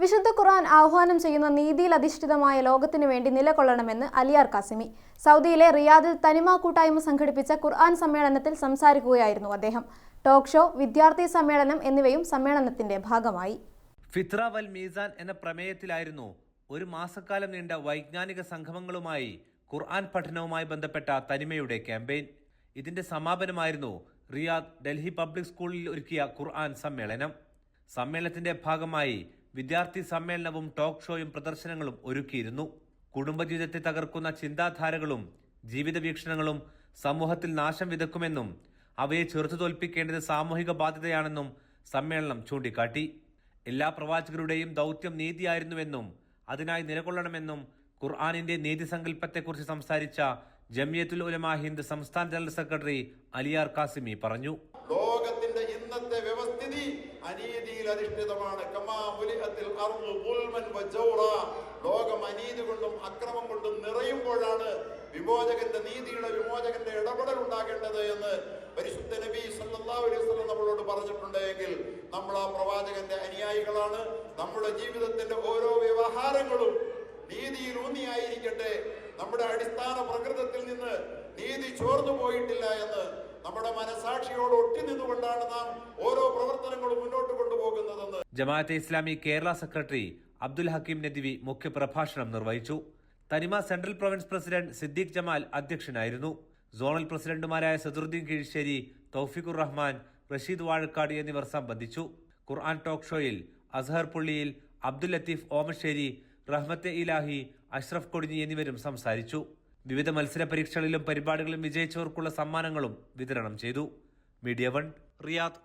വിശുദ്ധ ഖുർആൻ ആഹ്വാനം ചെയ്യുന്ന നീതിയിൽ അധിഷ്ഠിതമായ ലോകത്തിനു വേണ്ടി നിലകൊള്ളണമെന്ന് അലിയാർ കാസിമി സൗദിയിലെ റിയാദിൽ തനിമ കൂട്ടായ്മ സംഘടിപ്പിച്ച ഖുർആൻ സമ്മേളനത്തിൽ സംസാരിക്കുകയായിരുന്നു അദ്ദേഹം. ടോക്ക് ഷോ വിദ്യാർത്ഥി സമ്മേളനം എന്നിവയും സമ്മേളനത്തിന്റെ ഭാഗമായി. ഫിത്ര വൽ മീസാൻ എന്ന പ്രമേയത്തിലായിരുന്നു ഒരു മാസക്കാലം നീണ്ട വൈജ്ഞാനിക സംഗമങ്ങളുമായി ഖുർആൻ പഠനവുമായി ബന്ധപ്പെട്ട തനിമയുടെ ക്യാമ്പയിൻ. ഇതിന്റെ സമാപനമായിരുന്നു റിയാദ് ഡൽഹി പബ്ലിക് സ്കൂളിൽ ഒരുക്കിയ ഖുർആൻ സമ്മേളനം. സമ്മേളനത്തിന്റെ ഭാഗമായി വിദ്യാർത്ഥി സമ്മേളനവും ടോക്ക് ഷോയും പ്രദർശനങ്ങളും ഒരുക്കിയിരുന്നു. കുടുംബജീവിതത്തെ തകർക്കുന്ന ചിന്താധാരകളും ജീവിത വീക്ഷണങ്ങളും സമൂഹത്തിൽ നാശം വിതക്കുമെന്നും അവയെ ചെറുത്തു തോൽപ്പിക്കേണ്ടത് സാമൂഹിക ബാധ്യതയാണെന്നും സമ്മേളനം ചൂണ്ടിക്കാട്ടി. എല്ലാ പ്രവാചകരുടെയും ദൗത്യം നീതിയായിരുന്നുവെന്നും അതിനായി നിലകൊള്ളണമെന്നും ഖുർആാനിന്റെ നീതി സങ്കല്പത്തെക്കുറിച്ച് സംസാരിച്ച ജമിയത്തുൽ ഉലമ ഹിന്ദ് സംസ്ഥാന ജനറൽ സെക്രട്ടറി അലിയാർ കാസിമി പറഞ്ഞു. ലോകത്തിന്റെ ഇന്നത്തെ വ്യവസ്ഥിതി അനീതിയിൽ അധിഷ്ഠിതമാണ്. ലോകം അനീതി കൊണ്ടും അക്രമം കൊണ്ടും നിറയുമ്പോഴാണ് വിമോചകന്റെ നീതിയുടെ വിമോചകന്റെ ഇടപെടൽ ഉണ്ടാകേണ്ടത് എന്ന് പരിശുദ്ധ നബി സല്ലല്ലാഹു അലൈഹി വസല്ലം നമ്മളോട് പറഞ്ഞിട്ടുണ്ടെങ്കിൽ നമ്മൾ ആ പ്രവാചകന്റെ അനുയായികളാണ്. നമ്മുടെ ജീവിതത്തിന്റെ ഓരോ വ്യവഹാരങ്ങളും നീതിയിൽ ഊന്നിയായിരിക്കട്ടെ നമ്മുടെ അടിസ്ഥാന പ്രകൃതത്തിൽ നിന്ന് നീതി ചോർന്നു പോയിട്ടില്ല എന്ന് നമ്മുടെ മനസാക്ഷിയോട് ഒട്ടി നിന്നുകൊണ്ടാണ് നാം ഓരോ പ്രവർത്തനങ്ങളും ജമാഅത്തെ ഇസ്ലാമി കേരള സെക്രട്ടറി അബ്ദുൽ ഹക്കീം നദിവി മുഖ്യപ്രഭാഷണം നിർവഹിച്ചു. Thanima central province president Siddique Jamal അധ്യക്ഷനായിരുന്നു. സോണൽ പ്രസിഡന്റുമാരായ സദുർദ്ദീൻ കീഴ്ശ്ശേരി തൗഫിഖുർ റഹ്മാൻ റഷീദ് വാഴക്കാട് എന്നിവർ സംബന്ധിച്ചു. ഖുർആൻ ടോക്ക് ഷോയിൽ അസ്ഹർ പുള്ളിയിൽ അബ്ദുൽ ലത്തീഫ് ഓമശ്ശേരി റഹ്മത്തെ ഇലാഹി അഷ്റഫ് കൊടിഞ്ഞി എന്നിവരും സംസാരിച്ചു. വിവിധ മത്സര പരീക്ഷകളിലും പരിപാടികളിലും വിജയിച്ചവർക്കുള്ള സമ്മാനങ്ങളും വിതരണം ചെയ്തു. Media one Riyadh.